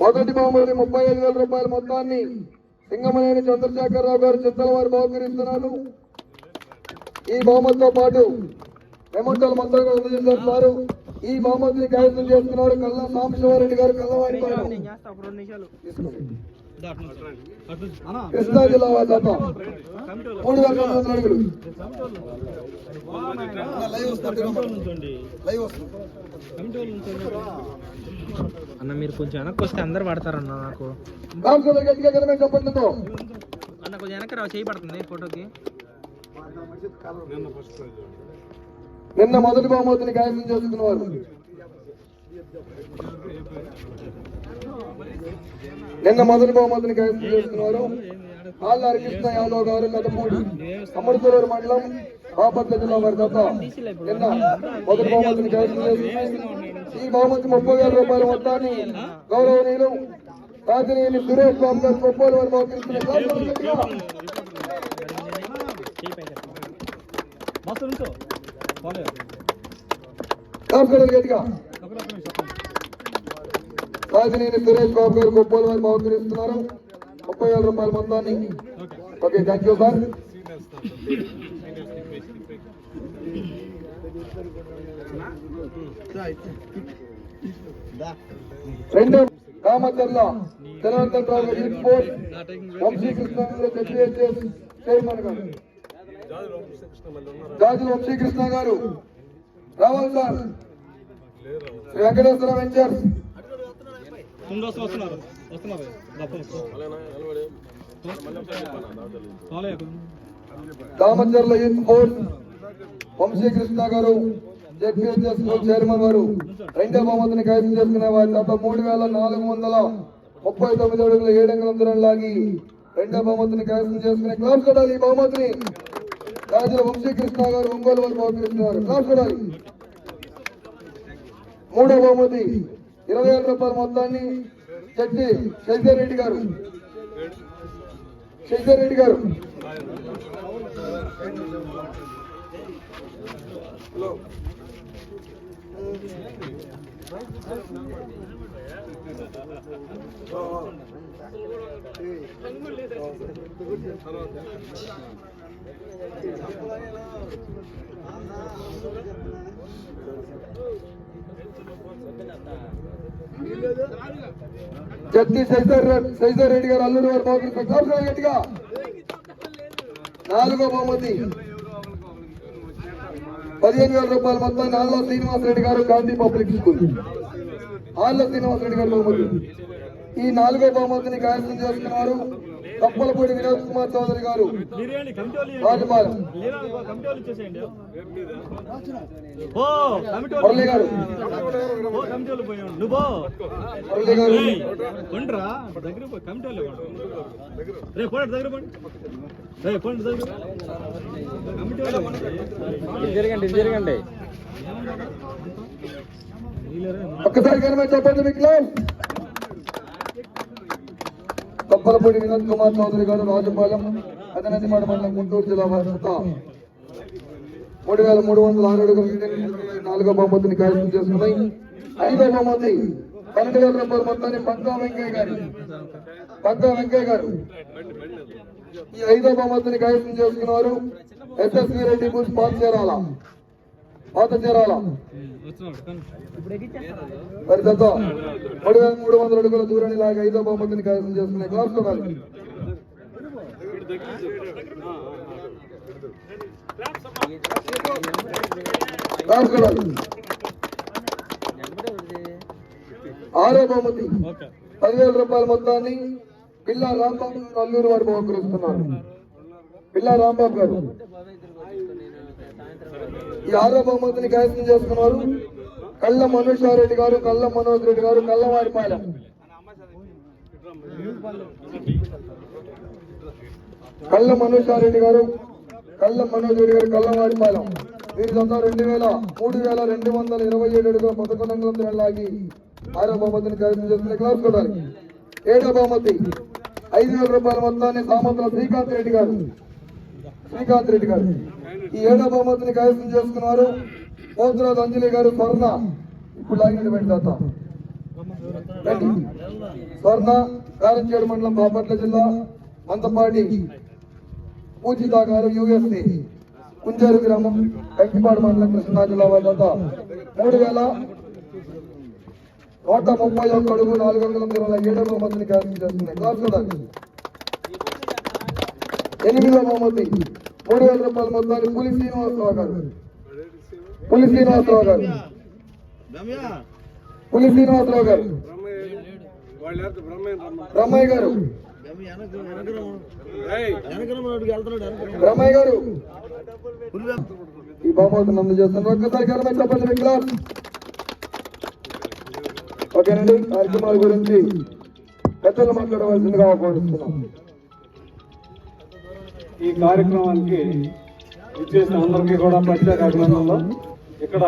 మొదటి బహుమతి ముప్పై ఐదు వేల రూపాయల మొత్తాన్ని సింగమనేని చంద్రశేఖరరావు గారు చింతల వారు బహుకరిస్తున్నారు. ఈ బహుమతితో పాటు ఎమంటల మొత్తంగా అందజేస్తారు ఈ బహుమతిని కైవసం చేస్తున్నారు. కల్లా సాంబశివారెడ్డి గారు కల్లవారి కృష్ణా జిల్లా వాళ్ళు జత మూడు వేల రెండు వందల అడుగులు అన్న మీరు కొంచెం వెనక్కి వస్తే అందరు పడతారన్న నాకు. అన్న కొంచెం వెనక్కి రావు చేయి పడుతుంది ఫోటోకి. నిన్న మొదటి బహుమతిని గాయం కైవసం చేసుకున్నవారు. నిన్న మొదటి బహుమతిని కైవసం చేసుకున్నవారు ఆళ్ళ హరికృష్ణ యాదవ్ గారు కథమూడి అమృతూరు మండలం బాపట్ల జిల్లా వారి జత నిన్న మొదటి బహుమతిని కైవసం ఈ బహుమతి ముప్పై వేల రూపాయల మొత్తాన్ని గౌరవనీయులు కాకినేని సురేష్ బాబు గారు గొప్పలు వారు బహుకరిస్తున్న గట్టిగా కాకినేని సురేష్ బాబు గారు గొప్పలు వారు బహుకరిస్తున్నారు. ముప్పై వేల రూపాయల మొత్తాన్ని ఓకే థ్యాంక్ యూ సార్ రెండు కామచర్ల జనార్దన్ రావు గారు యూత్ స్పోర్ట్స్ వంశీకృష్ణ గారు. హెచ్డిఎస్ఎస్ చైర్మన్ గారు గారు రావాలి sir Sri Venkateswara ventures. Damacharla youth Vamsi Vamsikrishna గారు జెడ్పీహెచ్ఎస్ స్కూల్ చైర్మన్ వారు రెండో బహుమతిని కైవసం చేసుకునే వారి తప్ప మూడు వేల నాలుగు వందల ముప్పై తొమ్మిది అడుగుల ఏడు అంగుళం దూరం లాగి రెండో బహుమతిని కైవసం చేసుకునే క్లాస్ కొట్టాలి ఈ బహుమతిని. రాజుల వంశీకృష్ణ గారు ఒంగోలు వారు బహుకరిస్తున్నారు క్లాస్ కొట్టాలి మూడో బహుమతి ఇరవై వేల రూపాయల మొత్తాన్ని చెట్టి శశిధర్ రెడ్డి గారు. శశిధర్ రెడ్డి గారు. జట్టి జడ్జి రె- శశిధర్ రెడ్డి గారు అల్లూరు వారు బహుకరిస్తున్నారు గట్టిగా నాలుగో బహుమతి. పదిహేను వేల రూపాయలు మొత్తాన్ని ఆళ్ళ శ్రీనివాస రెడ్డి గారు గాంధీ పబ్లిక్ స్కూల్. ఆళ్ళ శ్రీనివాస రెడ్డి గారు బహుమతి. ఈ నాలుగో బహుమతిని కైవసం చేసుకున్నారు కప్పలపూడి వినోద్ కుమార్ చౌదరి గారు. మురళి గారు. మురళి గారు. జరగండి జరగండి ఒక్కసారి కనుమ చెప్పండి మీకు అప్పలపూడి వినోద్ కుమార్ చౌదరి గారు రాజపాలెం అదనదిమాడ మండలం గుంటూరు జిల్లా వార్త మూడు వేల మూడు వందల ఆరు అడుగుల నాలుగో బహుమతిని కైవసం చేసుకున్నాయి ఐదో బహుమతి. పన్నెండు వేల రూపాయల మొత్తాన్ని పంకా వెంకయ్య గారి. పంకా వెంకయ్య గారు. ఈ ఐదో బహుమతిని కైవసం చేసుకున్నారు. ఎస్ఎస్వి రెడ్డి పాల్ చేరాలా చేరాల చేరాల? మరి మూడు వేల మూడు వందల అడుగుల దూరాన్ని లాగా ఐదో బహుమతిని కైవసం చేస్తున్నాయి క్లాస్ కొనాలి క్లాస్ ఆరో బహుమతి. పదివేల రూపాయల మొత్తాన్ని పిల్ల రాంబాబు అల్లూరు వారు బహుకరిస్తున్నారు. పిల్ల రాంబాబు గారు. ఈ ఆరో బహుమతిని కైవసం చేసుకున్నారు. కళ్ళ మనోషారెడ్డి గారు కళ్ళ మనోజ్ రెడ్డి గారు కళ్ళవారిపాలెం కళ్ళ మనోషారెడ్డి గారు కళ్ళ మనోజ్ రెడ్డి గారు కళ్ళవారిపాలెం వీరి జత రెండు వేల మూడు వేల రెండు వందల ఇరవై ఏడు అడుగుల పదకొండు వందల లాగి ఆరో బహుమతిని కైవసం చేసుకునే క్లాస్ కొట్టాలి. ఏడో బహుమతి ఐదు వేల రూపాయల మొత్తాన్ని సామంతుల శ్రీకాంత్ రెడ్డి గారు. శ్రీకాంత్ రెడ్డి గారు. ఈ ఏడో బహుమతిని కైవసం చేసుకున్నారు. పోతురాజు అంజలి గారు స్వర్ణ. ఇప్పుడు లాగినటువంటి దాత స్వర్ణ కారంచేడు మండలం బాపట్ల జిల్లా మంతపాటి పూజిత గారు యుఎస్ఏ కుంజేరు గ్రామం కంకిపాడు మండలం కృష్ణా జిల్లా వద్ద. మూడు వేల నూట ముప్పై ఒక్క అడుగు నాలుగు వందల ఇరవై ఏడవ మందిని క్యాన్సిల్ చేస్తున్నాయి క్లాస్ కదా ఎనిమిదో బహుమతి. మూడు వేల రూపాయల మొత్తాన్ని పులి శ్రీనివాసరావు గారు. పులి శ్రీనివాసరావు గారు. పులి శ్రీనివాసరావు గారు. బ్రహ్మయ్య గారు. బ్రహ్మయ్య గారు. ఈ బహుమతిని అందజేస్తున్నారు. ఒక్కసారి కరమే చెప్పండి విక్లాస్ ఓకేనండి కార్యక్రమాల గురించి పెద్దలు మాట్లాడవలసిందిగా కోరుతున్నాం. ఈ కార్యక్రమానికి ఇచ్చేసిన అందరికీ కూడా ప్రత్యేక అభినందనలు. ఇక్కడ